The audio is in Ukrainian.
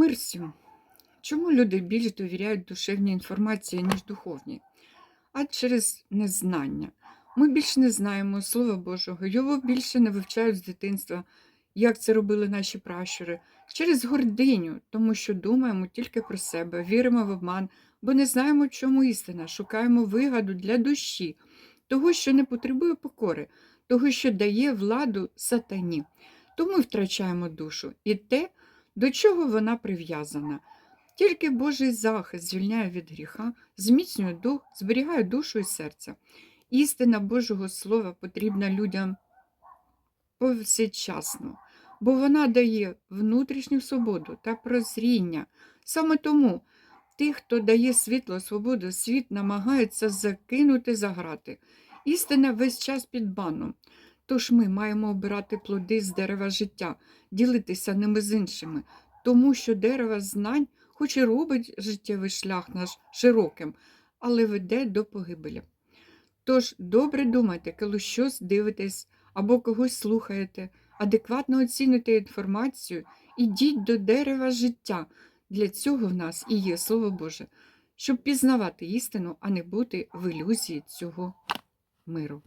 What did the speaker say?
Мир всім. Чому люди більш довіряють душевній інформації, ніж духовній? А через незнання. Ми більше не знаємо Слова Божого, його більше не вивчають з дитинства, як це робили наші пращури, через гординю, тому що думаємо тільки про себе, віримо в обман, бо не знаємо, чому істина, шукаємо вигаду для душі, того, що не потребує покори, того, що дає владу сатані. Тому втрачаємо душу і те, до чого вона прив'язана. Тільки Божий захист звільняє від гріха, зміцнює дух, зберігає душу і серце. Істина Божого Слова потрібна людям повсякчасно, бо вона дає внутрішню свободу та прозріння. Саме тому тих, хто дає світло, свободу, світ намагається закинути за грати. Істина весь час під баном. Тож ми маємо обирати плоди з дерева життя, ділитися ними з іншими, тому що дерево знань, хоч і робить життєвий шлях наш широким, але веде до погибелі. Тож добре думайте, коли щось дивитесь або когось слухаєте, адекватно оцінюйте інформацію, ідіть до дерева життя. Для цього в нас і є Слово Боже, щоб пізнавати істину, а не бути в ілюзії цього миру.